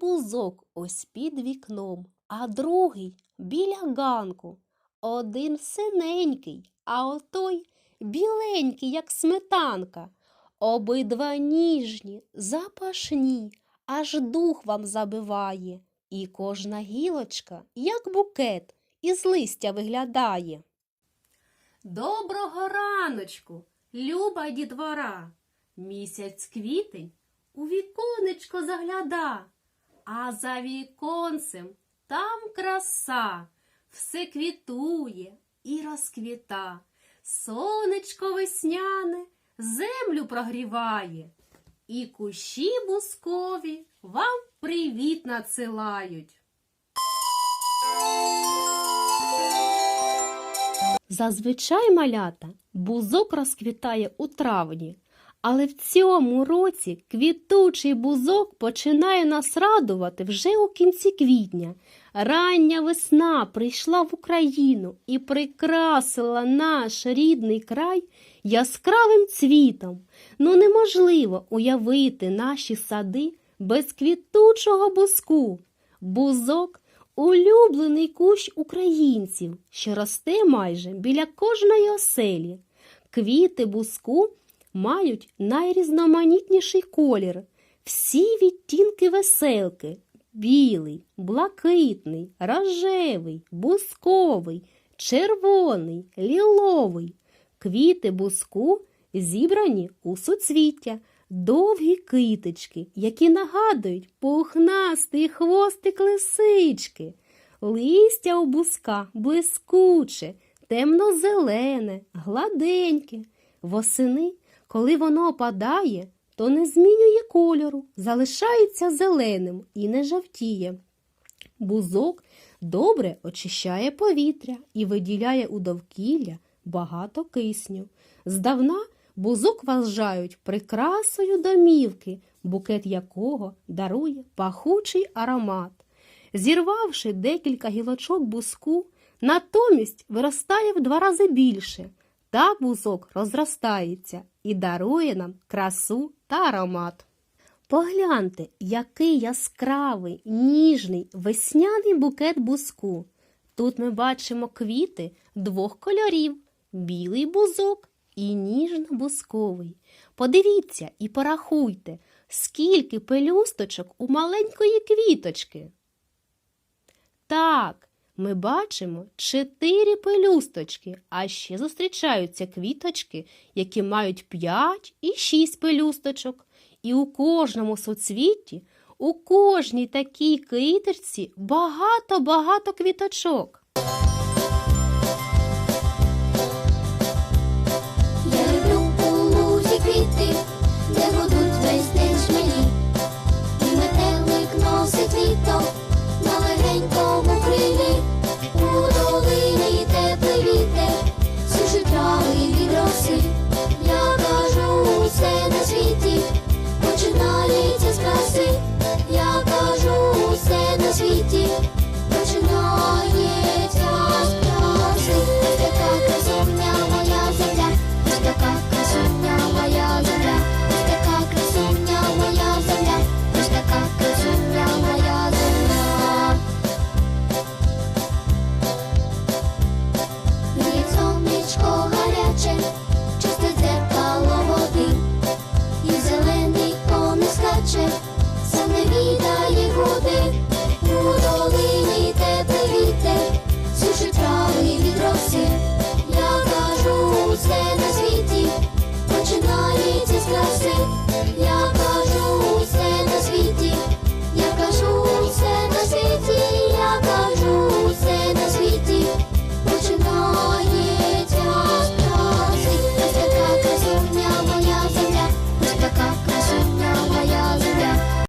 бузок ось під вікном, а другий біля ганку. Один синенький, а отой біленький, як сметанка. Обидва ніжні, запашні, аж дух вам забиває, і кожна гілочка, як букет, із листя виглядає. Доброго раночку, люба дітвора. Місяць квітень у віконечко загляда, а за віконцем там краса, все квітує і розквіта. Сонечко весняне землю прогріває, і кущі бускові вам привіт надсилають. Зазвичай малята бузок розквітає у травні, але в цьому році квітучий бузок починає нас радувати вже у кінці квітня. Рання весна прийшла в Україну і прикрасила наш рідний край яскравим цвітом. Ну неможливо уявити наші сади без квітучого бузку. Бузок улюблений кущ українців, що росте майже біля кожної оселі. Квіти бузку мають найрізноманітніший колір, всі відтінки веселки білий, блакитний, рожевий, бусковий, червоний, ліловий. Квіти буску зібрані у суцвіття, довгі китички, які нагадують пухнастий хвостик лисички. Листя у буска блискуче, темно-зелене, гладеньке. Восени, коли воно опадає, то не змінює кольору, залишається зеленим і не жовтіє. Бузок добре очищає повітря і виділяє у довкілля багато кисню. Здавна бузок вважають прикрасою домівки, букет якого дарує пахучий аромат. Зірвавши декілька гілочок бузку, натомість виростає в два рази більше. Так бузок розростається і дарує нам красу та аромат. Погляньте, який яскравий, ніжний, весняний букет бузку. Тут ми бачимо квіти двох кольорів білий бузок і ніжно-бузковий. Подивіться і порахуйте, скільки пелюсточок у маленької квіточки. Так, ми бачимо чотири пелюсточки, а ще зустрічаються квіточки, які мають п'ять і шість пелюсточок. І у кожному суцвітті, у кожній такій квіточці багато-багато квіточок.